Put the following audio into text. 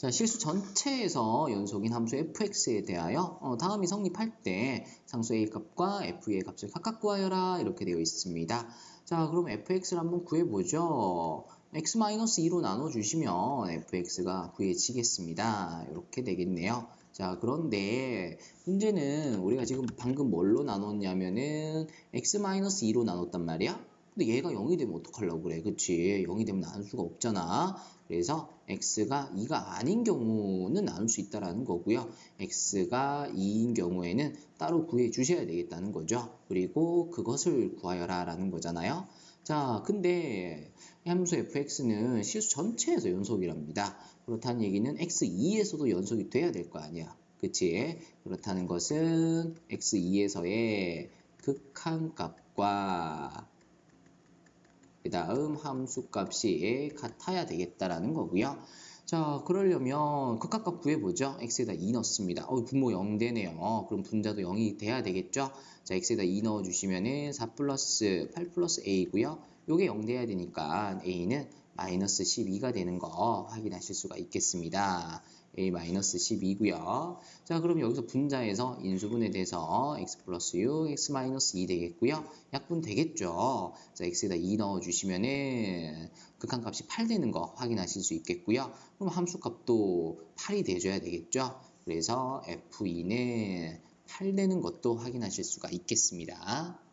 자, 실수 전체에서 연속인 함수 fx에 대하여 어, 다음이 성립할 때 상수 a 값과 f의 값을 각각 구하여라 이렇게 되어 있습니다. 자, 그럼 fx를 한번 구해보죠. x-2로 나눠주시면 fx가 구해지겠습니다. 이렇게 되겠네요. 자, 그런데 문제는 우리가 지금 방금 뭘로 나눴냐면은 x-2로 나눴단 말이야. 근데 얘가 0이 되면 어떡하려고 그래. 그치? 0이 되면 나눌 수가 없잖아. 그래서 x가 2가 아닌 경우는 나눌 수 있다라는 거고요. x가 2인 경우에는 따로 구해 주셔야 되겠다는 거죠. 그리고 그것을 구하여라 라는 거잖아요. 자, 근데 함수 fx는 실수 전체에서 연속이랍니다. 그렇다는 얘기는 x2에서도 연속이 돼야 될 거 아니야. 그치? 그렇다는 것은 x2에서의 극한값과 그 다음 함수값이 같아야 되겠다라는 거고요. 자, 그러려면 극각값 구해보죠. x에다 2 넣습니다. 어, 분모 0 되네요. 그럼 분자도 0이 돼야 되겠죠? 자, x에다 2 넣어주시면은 4 플러스 8 플러스 a고요. 요게 0 돼야 되니까 a는 마이너스 12가 되는 거 확인하실 수가 있겠습니다. A-12고요. 자, 그럼 여기서 분자에서 인수분에 대해서 x 플러스 6, x 마이너스 2 되겠고요. 약분 되겠죠. 자, x에다 2 넣어주시면은 극한값이 8 되는 거 확인하실 수 있겠고요. 그럼 함수값도 8이 돼줘야 되겠죠. 그래서 f2는 8 되는 것도 확인하실 수가 있겠습니다.